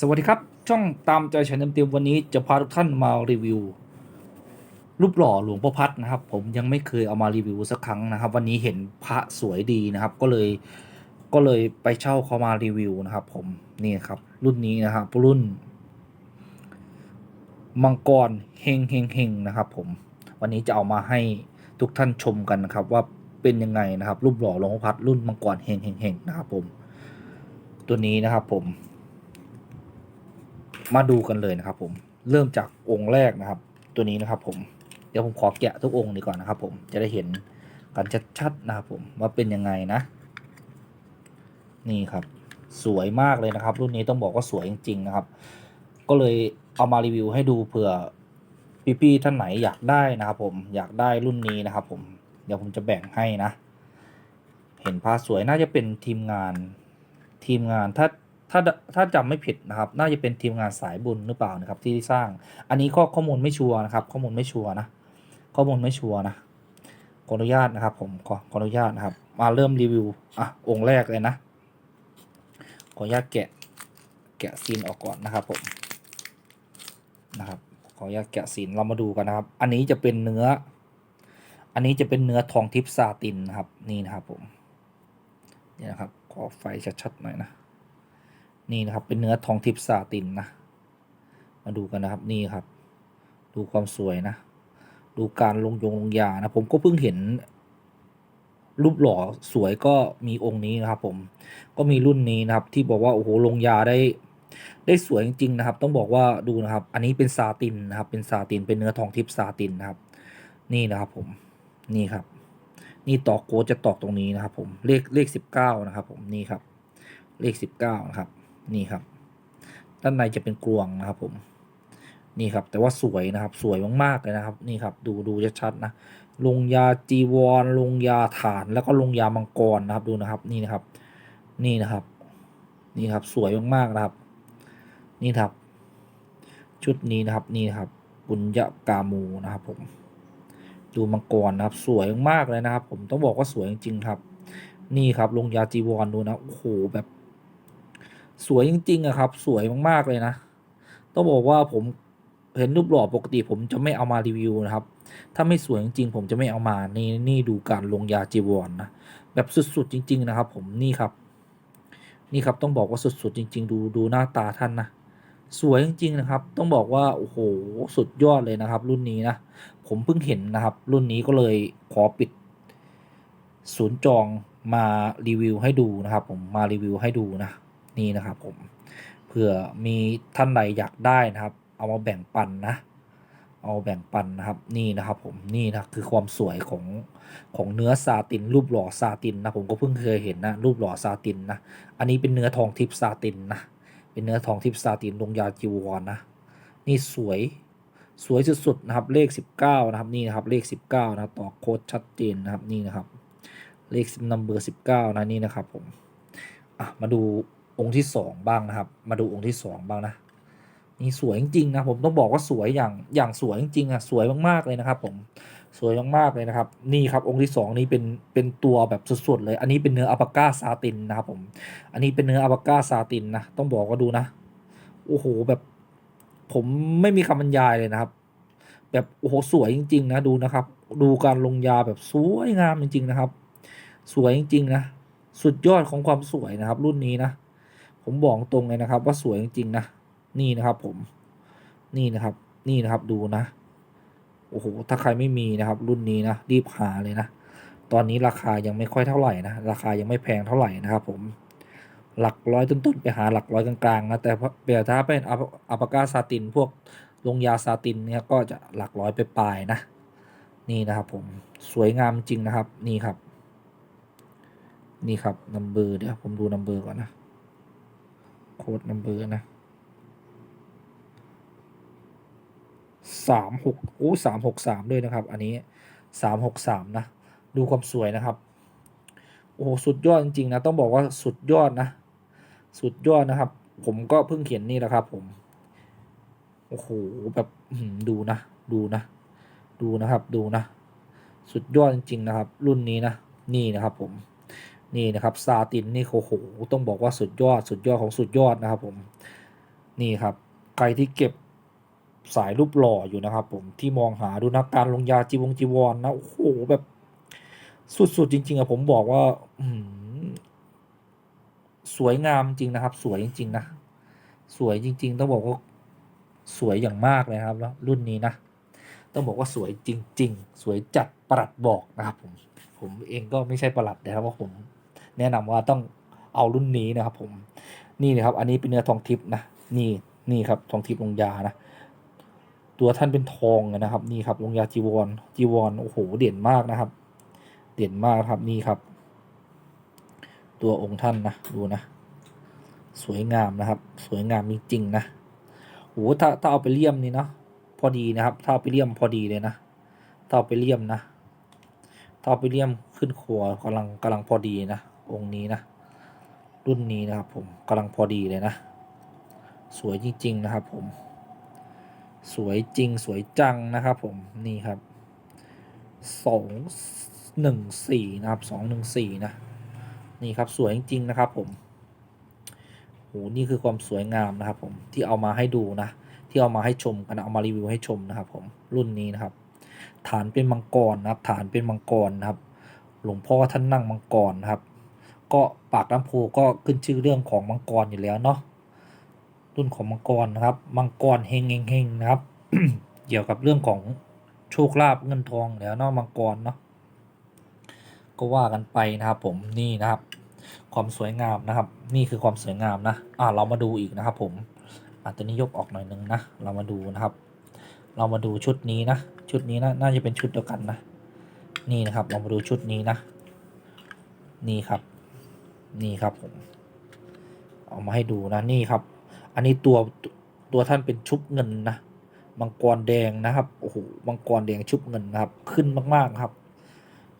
สวัสดีครับ ช่องตามใจฉันเต็มๆวันนี้จะพาทุกท่านมารีวิว รูปหล่อหลวงพ่อพัดนะครับ ผมยังไม่เคยเอามารีวิวสักครั้งนะครับ วันนี้เห็นพระสวยดีนะครับ ก็เลยก็เลยไปเช่าเขามารีวิวนะครับ ผมนี่ครับ รุ่นนี้นะครับรุ่น มังกรเฮงเฮงเฮงนะครับ ผม วันนี้จะเอามาให้ทุกท่านชมกันนะครับ ว่าเป็นยังไงนะครับ รูปหล่อหลวงพ่อพัดรุ่นมังกรเฮงเฮงเฮงนะครับ ผม ตัวนี้นะครับ ผม มาดูกันเลยนะครับ ผมเริ่มจากองค์แรกนะครับ ตัวนี้นะครับ ผมเดี๋ยวผมขอแกะทุกองค์ดีก่อนนะครับ ผมจะได้เห็นกันชัดๆนะครับ ผมว่าเป็นยังไงนะ นี่ครับ สวยมากเลยนะครับ รุ่นนี้ต้องบอกว่าสวยจริง ๆ นะครับ ก็เลยเอามารีวิวให้ดูเผื่อพี่ๆท่านไหนอยากได้นะครับผมอยากได้รุ่นนี้นะครับ ผมเดี๋ยวผมจะแบ่งให้นะ เห็นผ้าสวยน่าจะเป็นทีมงานทีมงานถ้า ถ้าถ้าจำไม่ผิดนะครับ น่าจะเป็นทีมงานสายบุญหรือเปล่านะครับ ที่สร้าง อันนี้ก็ข้อมูลไม่ชัวร์นะครับ ข้อมูลไม่ชัวร์นะ ข้อมูลไม่ชัวร์นะ ขออนุญาตนะครับ ผมขอขออนุญาตนะครับ มาเริ่มรีวิวอะองค์แรกเลยนะ ขออนุญาตแกะแกะซีนออกก่อนนะครับผมนะครับ ขออนุญาตแกะซีนเรามาดูกันนะครับ อันนี้จะเป็นเนื้อ อันนี้จะเป็นเนื้อทองทิพซาตินนะครับ นี่นะครับผมนี่นะครับ ขอไฟชัดๆหน่อยนะ นี่นะครับเป็นเนื้อทองทิพซาตินนะมาดูกันนะครับนี่ครับ ดูความสวยนะ ดูการลงยงลงยานะผมก็เพิ่งเห็น รูปหล่อสวยก็มีองค์นี้นะครับ ผมก็มีรุ่นนี้นะครับ ที่บอกว่าโอ้โหลงยาได้ ได้สวยจริงๆนะครับ ต้องบอกว่าดูนะครับ อันนี้เป็นซาตินนะครับ เป็นซาติน เป็นเนื้อทองทิพซาตินนะครับ นี่นะครับผมนี่ครับ นี่ตอกโกจะตอกตรงนี้นะครับ ผมเลขเลขสิบเก้านะครับ ผมนี่ครับ เลขสิบเก้านะครับ นี่ครับ ด้านในจะเป็นกลวงนะครับผมนี่ครับแต่ว่าสวยนะครับสวยมากๆเลยนะครับ นี่ครับดูดูชัดๆนะลงยาจีวรลงยาฐานแล้วก็ลงยามังกรนะครับดูนะครับนี่นะครับ นี่นะครับ นี่ครับสวยมากๆนะครับ นี่ครับ ชุดนี้นะครับนี่ครับบุญยกามูนะครับ ผม ดูมังกรนะครับ สวยมากเลยนะครับ ผมต้องบอกว่าสวยจริงๆครับ นี่ครับลงยาจีวรดูนะโอ้โหแบบ สวยจริงๆอะครับ สวยมากๆเลยนะ ต้องบอกว่าผมเห็นรูปหล่อปกติผมจะไม่เอามารีวิวนะครับ ถ้าไม่สวยจริงๆผมจะไม่เอามา นี่นี่ดูการลงยาจีวรนนะแบบสุดๆจริง ๆ นะครับ ผมนี่ครับ นี่ครับต้องบอกว่าสุดๆจริง ๆ ดูดูหน้าตาท่านนะสวยจริงๆนะครับ ต้องบอกว่าโอ้โหสุดยอดเลยนะครับ รุ่นนี้นะ ผมเพิ่งเห็นนะครับ รุ่นนี้ก็เลยขอปิด ศูนย์จองมารีวิวให้ดูนะครับ ผมมารีวิวให้ดูนะ นี่นะครับผมเผื่อมีท่านใดอยากได้นะครับ เอามาแบ่งปันนะ เอาแบ่งปันนะครับนี่นะครับผมนี่นะคือความสวยของของเนื้อซาติน รูปหล่อซาตินนะผมก็เพิ่งเคยเห็นนะรูปหล่อซาตินนะอันนี้เป็นเนื้อทองทิพซาตินนะเป็นเนื้อทองทิพซาตินลงยาจีวรนะนี่สวยสวยสุดๆนะครับเลข 19 นะครับนี่นะครับเลข 19 นะครับต่อโค้ดชัดเจนนะครับนี่นะครับเลขนัมเบอร์สิบเก้านะนี่นะครับผมอะมาดู องค์ที่สองบ้างนะครับ มาดูองค์ที่สองบ้างนะนี่สวยจริงๆนะผมต้องบอกว่าสวยอย่างอย่างสวยจริงๆอะสวยมากๆเลยนะครับ ผมสวยมากๆเลยนะครับ นี่ครับองค์ที่สองนี่เป็นเป็นตัวแบบสุดๆเลย อันนี้เป็นเนื้ออัปปาก้าซาตินนะครับผม อันนี้เป็นเนื้ออัปปาก้าซาตินนะต้องบอกว่าดูนะโอ้โหแบบผมไม่มีคำบรรยายเลยนะครับ แบบโอ้โหสวยจริง ๆ นะดูนะครับ ดูการลงยาแบบสวยงามจริง ๆ นะครับ สวยจริง ๆ นะ สุดยอดของความสวยนะครับ รุ่นนี้นะ ผมบอกตรงเลยนะครับ ว่าสวยจริงๆนะนี่นะครับผมนี่นะครับ นี่นะครับดูนะโอ้โหถ้าใครไม่มีนะครับ รุ่นนี้นะรีบหาเลยนะตอนนี้ราคายังไม่ค่อยเท่าไหร่นะราคายังไม่แพงเท่าไหร่นะครับ ผมหลักร้อยต้นๆไปหาหลักร้อยกลางๆนะแต่เดี๋ยถ้าเป็นอัปกาซาตินพวกลงยาซาตินเนี่ยก็จะหลักร้อยไปปลายนะ นี่นะครับผมสวยงามจริงนะครับ นี่ครับ นี่ครับนัมเบอร์เดี๋ยวผมดูนัมเบอร์ก่อนนะ โค้ดนัมเบอร์นะสามหกโอ้สามหกสามด้วยนะครับ อันนี้สามหกสามนะ ดูความสวยนะครับ โอ้โหสุดยอดจริงๆนะ ต้องบอกว่าสุดยอดนะ สุดยอดนะครับ ผมก็เพิ่งเขียนนี่แหละครับ ผม โอ้โหแบบดูนะ ดูนะ ดูนะครับ ดูนะ สุดยอดจริงๆนะครับ รุ่นนี้นะ นี่นะครับผม นี่นะครับซาตินนี่โอ้โหต้องบอกว่าสุดยอดสุดยอดของสุดยอดนะครับผมนี่ครับใครที่เก็บสายรูปหล่ออยู่นะครับผมที่มองหาดูนะการลงยาจีวงจีวรนนะโอ้โหแบบสุดๆจริง ๆอะผมบอกว่าอืมสวยงามจริงนะครับ สวยจริง ๆ นะ สวยจริง ๆ ต้องบอกว่าสวยอย่างมากเลยครับแล้วรุ่นนี้นะต้องบอกว่าสวยจริง ๆ สวยจัดประหลัดบอกนะครับผมผมเองก็ไม่ใช่ประหลัดนะครับว่าผม แนะนำว่าต้องเอารุ่นนี้นะครับ ผมนี่นะครับ อันนี้เป็นเนื้อทองทิพย์นะนี่นี่ครับทองทิพย์ลงยานะตัวท่านเป็นทองนะครับ นี่ครับลงยาจีวรจีวรโอ้โหเด่นมากนะครับ เด่นมากครับนี่ครับ ตัวองค์ท่านนะดูนะ สวยงามนะครับ สวยงามจริงๆนะโอ้ถ้าถ้าเอาไปเลี่ยมนี่เนาะพอดีนะครับ ถ้าเอาไปเลี่ยมพอดีเลยนะถ้าเอาไปเลี่ยมนะถ้าเอาไปเลี่ยมขึ้นครัวกำลังกำลังพอดีนะ องค์นี้นะ รุ่นนี้นะครับผมกำลังพอดีเลยนะ สวยจริง ๆ นะครับผม สวยจริงสวยจังนะครับผมนี่ครับสองหนึ่งสี่นะครับสองหนึ่งสี่นะนี่ครับสวยจริง ๆ นะครับผมโหนี่คือความสวยงามนะครับผมที่เอามาให้ดูนะ ที่เอามาให้ชมกันเอามารีวิวให้ชมนะครับผมรุ่นนี้นะครับ ฐานเป็นมังกรนะครับ ฐานเป็นมังกรนะครับ หลวงพ่อท่านนั่งมังกรนะครับ ก็ปากน้ำโพก็ขึ้นชื่อเรื่องของมังกรอยู่แล้วเนาะรุ่นของมังกรนะครับ มังกรเฮงเฮงเฮงนะครับ เกี่ยวกับเรื่องของโชคลาภเงินทองแล้วเนาะมังกรเนาะก็ว่ากันไปนะครับผมนี่นะครับ ความสวยงามนะครับ นี่คือความสวยงามนะอ่าเรามาดูอีกนะครับ ผมอะตัวนี้ยกออกหน่อยนึงนะเรามาดูนะครับ เรามาดูชุดนี้นะชุดนี้นะน่าจะเป็นชุดเดียวกันนะ นี่นะครับ เรามาดูชุดนี้นะ นี่ครับ นี่ครับผมเอามาให้ดูนะนี่ครับ อันนี้ตัวตัวท่านเป็นชุบเงินนะมังกรแดงนะครับโอ้โหมังกรแดงชุบเงินนะครับ ขึ้นมากๆครับ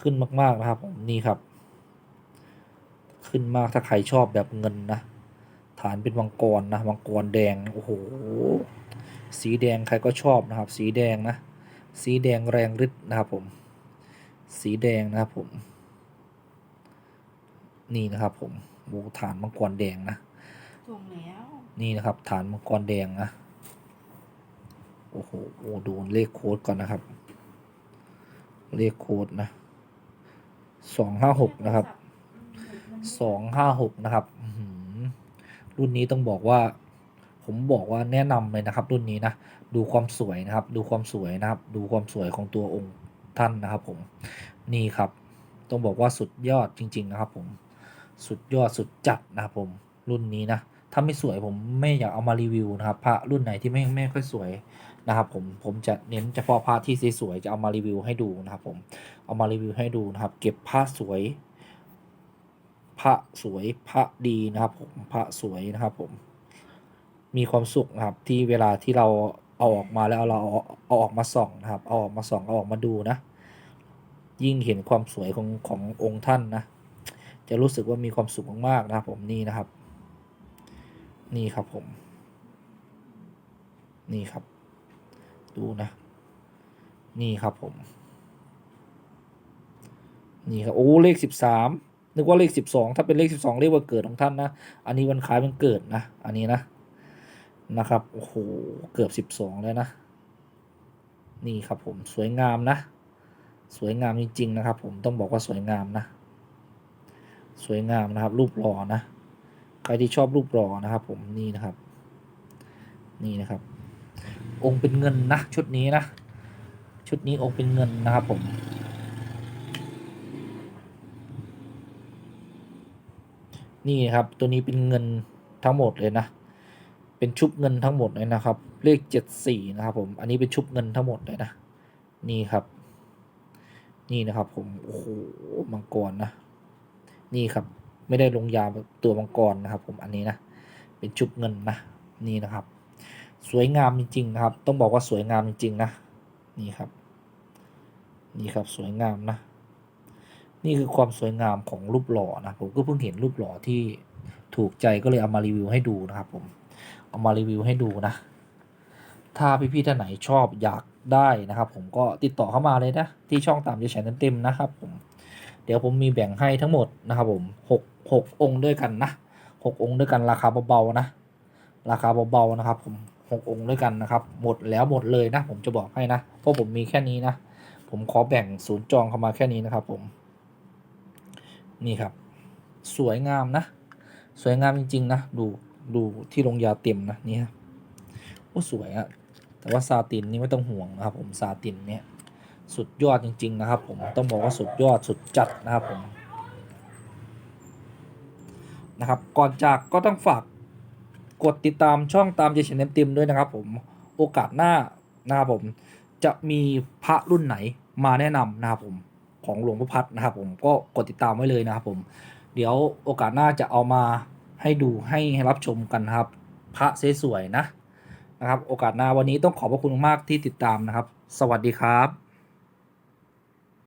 ขึ้นมากๆนะครับผมนี่ครับ ขึ้นมากถ้าใครชอบแบบเงินนะฐานเป็นมังกรนะมังกรแดงโอ้โหสีแดงใครก็ชอบนะครับ สีแดงนะ สีแดงแรงฤทธิ์นะครับผม สีแดงนะครับผม นี่นะครับ ผมโอ้ฐานมังกรแดงนะส่งแล้ว นี่นะครับ ฐานมังกรแดงนะโอ้โหโอ้ดูเลขโค้ดก่อนนะครับ เลขโค้ดนะสองห้าหกนะครับสองห้าหกนะครับอื้อหือรุ่นนี้ต้องบอกว่า ผมบอกว่าแนะนำเลยนะครับ รุ่นนี้นะดูความสวยนะครับ ดูความสวยนะครับ ดูความสวยของตัวองค์ท่านนะครับ ผมนี่ครับ ต้องบอกว่าสุดยอดจริง ๆ นะครับ ผม สุดยอดสุดจัดนะครับผมรุ่นนี้นะถ้าไม่สวยผมไม่อยากเอามารีวิวนะครับพระรุ่นไหนที่ไม่ไม่ค่อยสวยนะครับผมผมจะเน้นเฉพาะพระที่สวยๆจะเอามารีวิวให้ดูนะครับผมเอามารีวิวให้ดูนะครับ เก็บพระสวยพระสวยพระดีนะครับผมพระสวยนะครับผมมีความสุขนะครับที่เวลาที่เราเอาออกมาแล้วเราเอาเอาออกมาส่องนะครับเอาออกมาส่องเอาออกมาดูนะ ยิ่งเห็นความสวยของขององค์ท่านนะ จะรู้สึกว่ามีความสุขมากๆนะครับผมนี่นะครับ นี่ครับผม นี่ครับ ดูนะ นี่ครับผม นี่ครับโอ้เลขสิบสามนึกว่าเลขสิบสองถ้าเป็นเลขสิบสองเรียกว่าเกิดของท่านนะ อันนี้วันคล้ายวันเกิดนะ อันนี้นะนะครับโอ้โหเกือบสิบสองแล้วนะนี่ครับผมสวยงามนะ สวยงามจริงๆนะครับผมต้องบอกว่าสวยงามนะ สวยงามนะครับ รูปหล่อนะ ใครที่ชอบรูปหล่อนะครับ ผมนี่นะครับ นี่นะครับ องค์เป็นเงินนะชุดนี้นะ ชุดนี้องค์เป็นเงินนะครับผมนี่ครับตัวนี้เป็นเงินทั้งหมดเลยนะ เป็นชุบเงินทั้งหมดเลยนะครับ เลขเจ็ดสี่นะครับผมอันนี้เป็นชุบเงินทั้งหมดเลยนะ นี่ครับ นี่นะครับผมโอ้โหมังกรนะ นี่ครับ ไม่ได้ลงยาตัวมังกรนะครับ ผมอันนี้นะ เป็นชุบเงินนะนี่นะครับ สวยงามจริงๆนะครับ ต้องบอกว่าสวยงามจริงๆนะนี่ครับ นี่ครับสวยงามนะ นี่คือความสวยงามของรูปหล่อนะผมก็เพิ่งเห็นรูปหล่อที่ถูกใจก็เลยเอามารีวิวให้ดูนะครับ ผมเอามารีวิวให้ดูนะ ถ้าพี่ๆท่านไหนชอบอยากได้นะครับ ผมก็ติดต่อเข้ามาเลยนะ ที่ช่องตามจะแชร์เต็มๆนะครับ ผม เดี๋ยวผมมีแบ่งให้ทั้งหมดนะครับผมหกหกองค์ด้วยกันนะหกองค์ด้วยกันราคาเบาๆนะ ราคาเบาๆนะครับผมหกองค์ด้วยกันนะครับ หมดแล้วหมดเลยนะ ผมจะบอกให้นะ เพราะผมมีแค่นี้นะ ผมขอแบ่งศูนย์จองเข้ามาแค่นี้นะครับผมนี่ครับ สวยงามนะ สวยงามจริง ๆ นะ ดูดูที่ลงยาเต็มนะนี่ฮะโอ้สวยอะแต่ว่าซาตินนี่ไม่ต้องห่วงนะครับผมซาตินเนี่ย สุดยอดจริง ๆ นะครับ ผมต้องบอกว่าสุดยอดสุดจัดนะครับผมนะครับก่อนจากก็ต้องฝากกดติดตามช่องตามเจชนเนมติมด้วยนะครับ ผมโอกาสหน้านะครับผมจะมีพระรุ่นไหนมาแนะนำนะครับผมของหลวงพ่อพัดนะครับ ผมก็กดติดตามไว้เลยนะครับผมเดี๋ยวโอกาสหน้าจะเอามาให้ดูให้รับชมกันครับ พระสวยๆนะนะครับ โอกาสหน้าวันนี้ต้องขอบพระคุณมากที่ติดตามนะครับ สวัสดีครับ